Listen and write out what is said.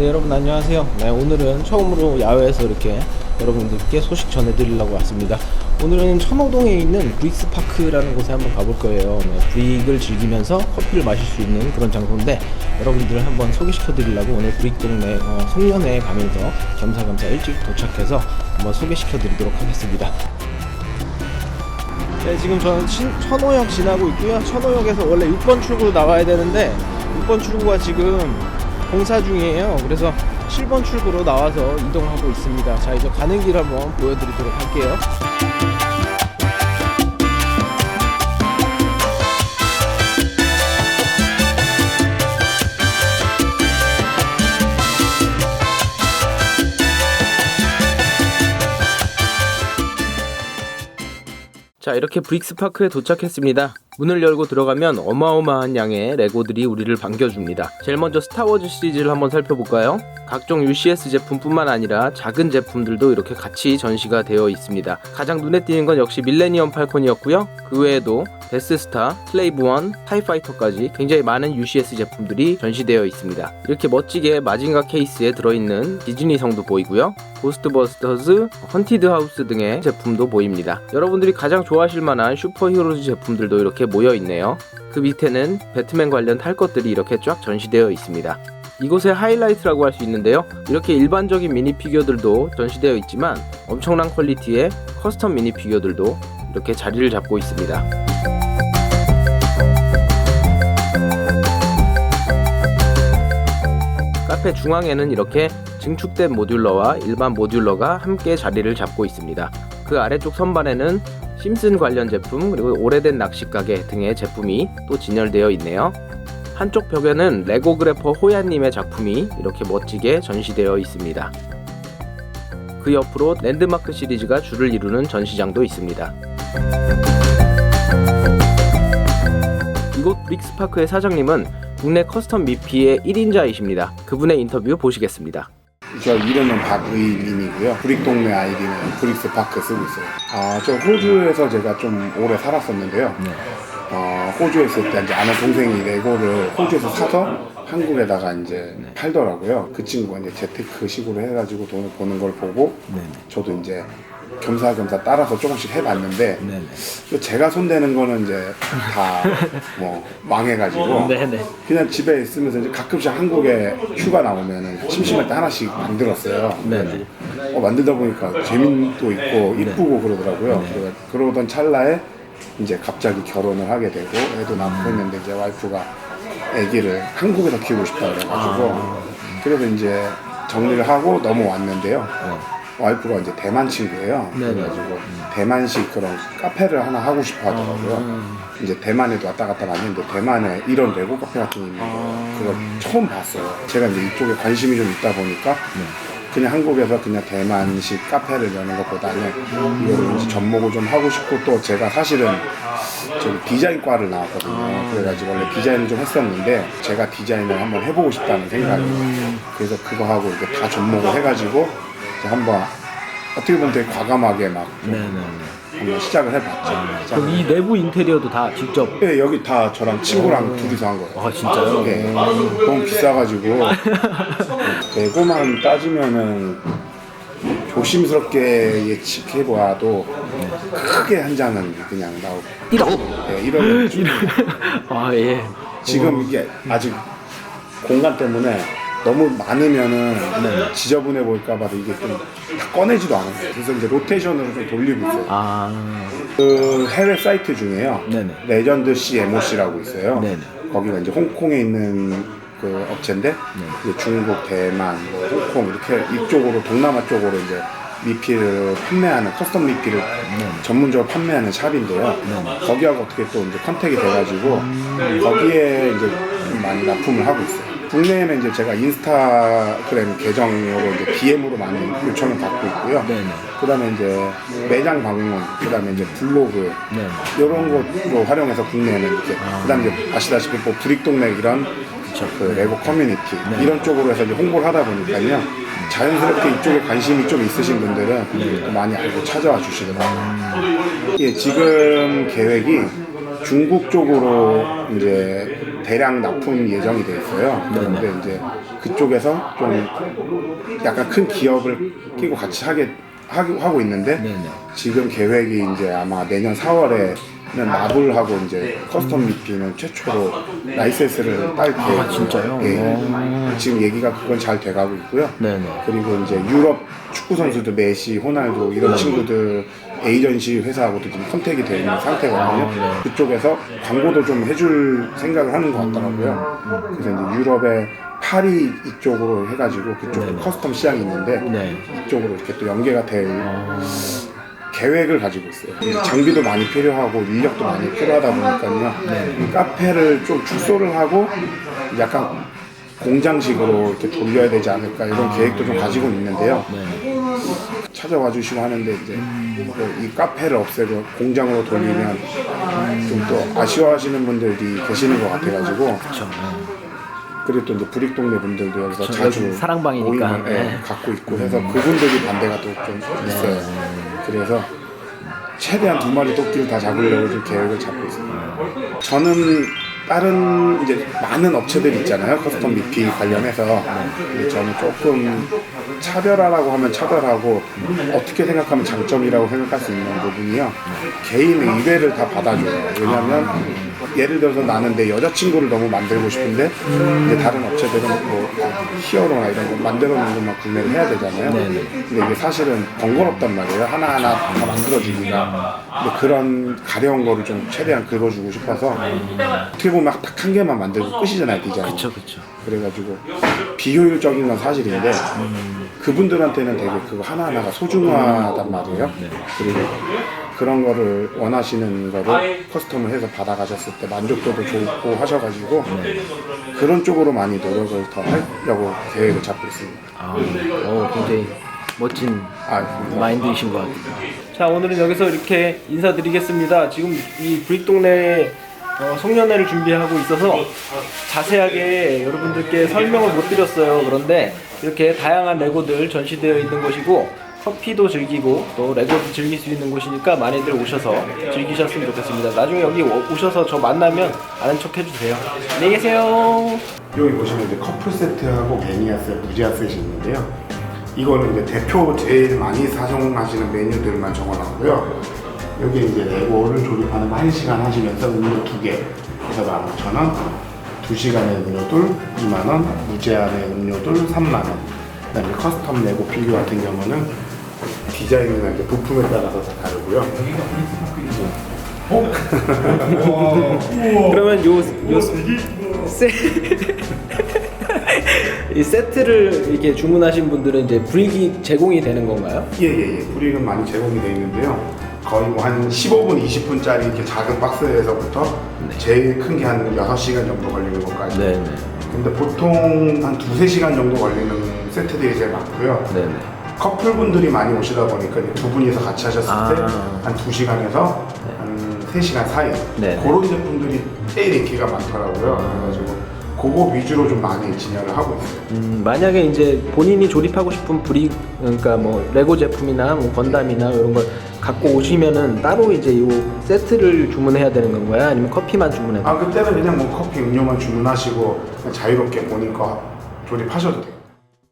네 여러분 안녕하세요. 네 오늘은 처음으로 야외에서 이렇게 여러분들께 소식 전해드리려고 왔습니다. 오늘은 천호동에 있는 브릭스 파크라는 곳에 한번 가볼 거예요. 네, 브릭을 즐기면서 커피를 마실 수 있는 그런 장소인데 여러분들을 한번 소개시켜 드리려고 오늘 브릭 동네 어, 송년회에 가면서 겸사겸사 일찍 도착해서 한번 소개시켜 드리도록 하겠습니다. 네, 지금 저는 친, 천호역 지나고 있고요. 천호역에서 원래 6번 출구로 나와야 되는데 6번 출구가 지금 공사 중이에요. 그래서 7번 출구로 나와서 이동하고 있습니다. 자, 이제 가는 길 한번 보여드리도록 할게요. 자 이렇게 브릭스파크에 도착했습니다 문을 열고 들어가면 어마어마한 양의 레고들이 우리를 반겨줍니다. 제일 먼저 스타워즈 시리즈를 한번 살펴볼까요? 각종 UCS 제품뿐만 아니라 작은 제품들도 이렇게 같이 전시가 되어 있습니다. 가장 눈에 띄는 건 역시 밀레니엄 팔콘이었고요. 그 외에도 데스스타, 슬레이브원, 타이파이터까지 굉장히 많은 UCS 제품들이 전시되어 있습니다. 이렇게 멋지게 마징가 케이스에 들어있는 디즈니 성도 보이고요. 고스트버스터즈, 헌티드 하우스 등의 제품도 보입니다. 여러분들이 가장 좋아하실 만한 슈퍼히어로즈 제품들도 이렇게 모여 있네요. 그 밑에는 배트맨 관련 탈 것들이 이렇게 쫙 전시되어 있습니다. 이곳의 하이라이트라고 할 수 있는데요. 이렇게 일반적인 미니 피규어들도 전시되어 있지만 엄청난 퀄리티의 커스텀 미니 피규어들도 이렇게 자리를 잡고 있습니다. 카페 중앙에는 이렇게 증축된 모듈러와 일반 모듈러가 함께 자리를 잡고 있습니다. 그 아래쪽 선반에는 심슨 관련 제품 그리고 오래된 낚시 가게 등의 제품이 또 진열되어 있네요. 한쪽 벽에는 레고 그래퍼 호야님의 작품이 이렇게 멋지게 전시되어 있습니다. 그 옆으로 랜드마크 시리즈가 줄을 이루는 전시장도 있습니다. 이곳 브릭스파크의 사장님은 국내 커스텀 미피의 1인자이십니다. 그분의 인터뷰 보시겠습니다. 저 이름은 박의민이고요. 브릭 동네 아이디는 브릭스 파크 쓰고 있어요. 아, 저 호주에서 제가 좀 오래 살았었는데요. 어, 호주에 있을 때 이제 아는 동생이 레고를 호주에서 사서 한국에다가 이제 팔더라고요. 그 친구가 이제 재테크 식으로 해가지고 돈을 버는 걸 보고 저도 이제 겸사겸사 따라서 조금씩 해봤는데 제가 손대는 거는 이제 다 뭐 망해가지고 네네. 그냥 집에 있으면서 이제 가끔씩 한국에 휴가 나오면은 심심할 때 하나씩 만들었어요. 네네. 어, 만들다 보니까 재미도 있고 이쁘고 그러더라고요. 그래- 그러던 찰나에 이제 갑자기 결혼을 하게 되고 애도 낳고 했는데 이제 와이프가 아기를 한국에서 키우고 싶다 그래가지고 그래서 이제 정리를 하고 넘어왔는데요. 와이프가 이제 대만 친구예요. 네네. 그래가지고 대만식 그런 카페를 하나 하고 싶어 하더라고요. 이제 대만에도 왔다 갔다 많이 했는데 대만에 이런 레고 카페 같은 게 있는 거 그걸 처음 봤어요. 제가 이제 이쪽에 관심이 좀 있다 보니까 그냥 한국에서 그냥 대만식 카페를 여는 것보다는 이거를 이제 접목을 좀 하고 싶고 또 제가 사실은 저기 디자인과를 나왔거든요. 그래가지고 원래 디자인을 좀 했었는데 제가 디자인을 한번 해보고 싶다는 생각이 그래서 그거 하고 이제 다 접목을 해가지고 한번 어떻게 보면 되게 과감하게 막좀 한번 시작을 해봤죠. 그럼 이 내부 인테리어도 다 직접 네, 여기 다 저랑 친구랑 둘이서 한 거예요. 아 진짜요? 네, 너무 비싸가지고 레고만 따지면은 조심스럽게 예측해봐도 크게 한 장은 그냥 나오고 1억. 네, 이런 아 예. 지금 이게 아직 공간 때문에 너무 많으면은 지저분해 보일까봐 이게 좀다 꺼내지도 않아요. 그래서 이제 로테이션으로 좀 돌리고 있어요. 아 그 해외 사이트 중에요. 네네. 레전드 CMOC라고 있어요. 네네. 거기가 이제 홍콩에 있는 그 업체인데 이제 중국, 대만, 뭐 홍콩 이렇게 이쪽으로 동남아 쪽으로 이제 미피를 판매하는 커스텀 미피를 전문적으로 판매하는 샵인데요. 거기하고 어떻게 또 이제 컨택이 돼가지고 거기에 이제 좀 많이 납품을 하고 있어요. 국내에는 이제 제가 인스타그램 계정으로 이제 DM으로 많이 요청을 받고 있고요. 네네. 그다음에 이제 매장 방문, 그다음에 이제 블로그 네. 이런 것으로 활용해서 국내에는 이렇게 그다음에 이제 아시다시피 뭐 브릭 동네 이런 그 레고 커뮤니티 이런 쪽으로 해서 이제 홍보를 하다 보니까요 자연스럽게 이쪽에 관심이 좀 있으신 분들은 또 많이 알고 찾아와 주시더라고요. 예, 지금 계획이 중국 쪽으로 이제 대량 납품 예정이 돼 있어요. 그런데 이제 그쪽에서 좀 약간 큰 기업을 끼고 같이 하게 하고 있는데 네네. 지금 계획이 이제 아마 내년 4월에는 마블하고 이제 커스텀 미피는 최초로 라이센스를 딸 계획. 아, 진짜요? 예. 지금 얘기가 그건 잘 돼가고 있고요. 네네. 그리고 이제 유럽 축구 선수들 메시, 호날두 네. 이런 친구들 에이전시 회사하고도 지금 컨택이 되어 있는 상태거든요. 아, 네. 그쪽에서 광고도 좀 해줄 생각을 하는 것 같더라고요. 음. 그래서 이제 유럽의 파리 이쪽으로 해가지고 그쪽 네네. 커스텀 시장이 있는데 네. 이쪽으로 이렇게 또 연계가 될 어, 계획을 가지고 있어요. 장비도 많이 필요하고 인력도 많이 필요하다 보니까요. 네. 이 카페를 좀 축소를 하고 약간 공장식으로 이렇게 돌려야 되지 않을까 이런 계획도 좀 가지고 있는데요. 네. 찾아와 주시고 하는데 이제 뭐이 카페를 없애고 공장으로 돌리면 좀 또 아쉬워하시는 분들이 계시는 것 같아가지고 그렇죠. 그리고 또 이제 부릭 동네 분들도 여기서 자주 사랑방이니까. 모임을, 예, 네. 갖고 있고 해서 그분들이 반대가 또 좀 있어요. 그래서 최대한 두 마리 토끼를 다 잡으려고 지금 계획을 잡고 있습니다. 저는 다른 이제 많은 업체들 있잖아요 커스텀 미피 관련해서 저는 조금 차별화라고 하면 차별하고 어떻게 생각하면 장점이라고 생각할 수 있는 부분이요. 개인의 의뢰를 다 받아줘요. 왜냐하면 예를 들어서 나는 내 여자친구를 너무 만들고 싶은데 이제 다른 업체들은 뭐 히어로나 이런 거 만들어 놓은 것만 구매를 해야 되잖아요. 근데 이게 사실은 번거롭단 말이에요. 하나하나 다 만들어지기가 근데 그런 가려운 거를 좀 최대한 긁어주고 싶어서 어떻게 보면 딱 한 개만 만들고 끝이잖아요 디자인. 그렇죠, 그렇죠. 그래가지고 비효율적인 건 사실인데 그분들한테는 되게 그거 하나하나가 소중하단 말이에요. 그리고 그런 거를 원하시는 거를 커스텀을 해서 받아가셨을 때 만족도도 좋고 하셔가지고 그런 쪽으로 많이 노력을 더 하려고 계획을 잡고 있습니다. 아, 어, 굉장히 멋진 아, 마인드이신 것 같아요. 자, 오늘은 여기서 이렇게 인사드리겠습니다. 지금 이 브릭 동네 어, 송년회를 준비하고 있어서 자세하게 여러분들께 설명을 못 드렸어요. 그런데 이렇게 다양한 레고들 전시되어 있는 곳이고 커피도 즐기고 또 레고도 즐길 수 있는 곳이니까 많이들 오셔서 즐기셨으면 좋겠습니다. 나중에 여기 오- 오셔서 저 만나면 아는 척 해주세요. 안녕히 계세요. 여기 보시면 이제 커플 세트하고 매니아 세트, 무제한 셋이 있는데요. 이거는 이제 대표 제일 많이 사용하시는 메뉴들만 적어놨고요. 여기 이제 레고를 조립하는 거 1시간 하시면서 음료 2개. 해서 15,000원, 2시간에 음료 둘 2만원, 무제한의 음료 둘 3만원. 그 다음에 커스텀 레고 피규어 같은 경우는 디자인이나 이제 부품에 따라서 다 다르고요. 그러면 요, 요 세... 이 세트를 이렇게 주문하신 분들은 이제 브릭이 제공이 되는 건가요? 예예예. 브릭은 많이 제공이 되어 있는데요 거의 뭐 한 15분 20분짜리 이렇게 작은 박스에서부터 제일 큰 게 한 6시간 정도 걸리는 것까지 네네. 근데 보통 한 두세 시간 정도 걸리는 세트들이 제일 많고요 네네. 커플분들이 많이 오시다 보니까 이제 두 분이서 같이 하셨을 아. 때한 두시간에서한 세시간 사이 네. 그런 제품들이 제일 인기가 많더라고요 그래가지고 그거 위주로 좀 많이 진열을 하고 있어요. 음, 만약에 이제 본인이 조립하고 싶은 브릭 그러니까 뭐 레고 제품이나 뭐 건담이나 이런 걸 갖고 오시면은 따로 이제 이 세트를 주문해야 되는 건가요? 아니면 커피만 주문해야 아 그때는 그냥 뭐 커피 음료만 주문하시고 그냥 자유롭게 본인 거 조립하셔도 돼요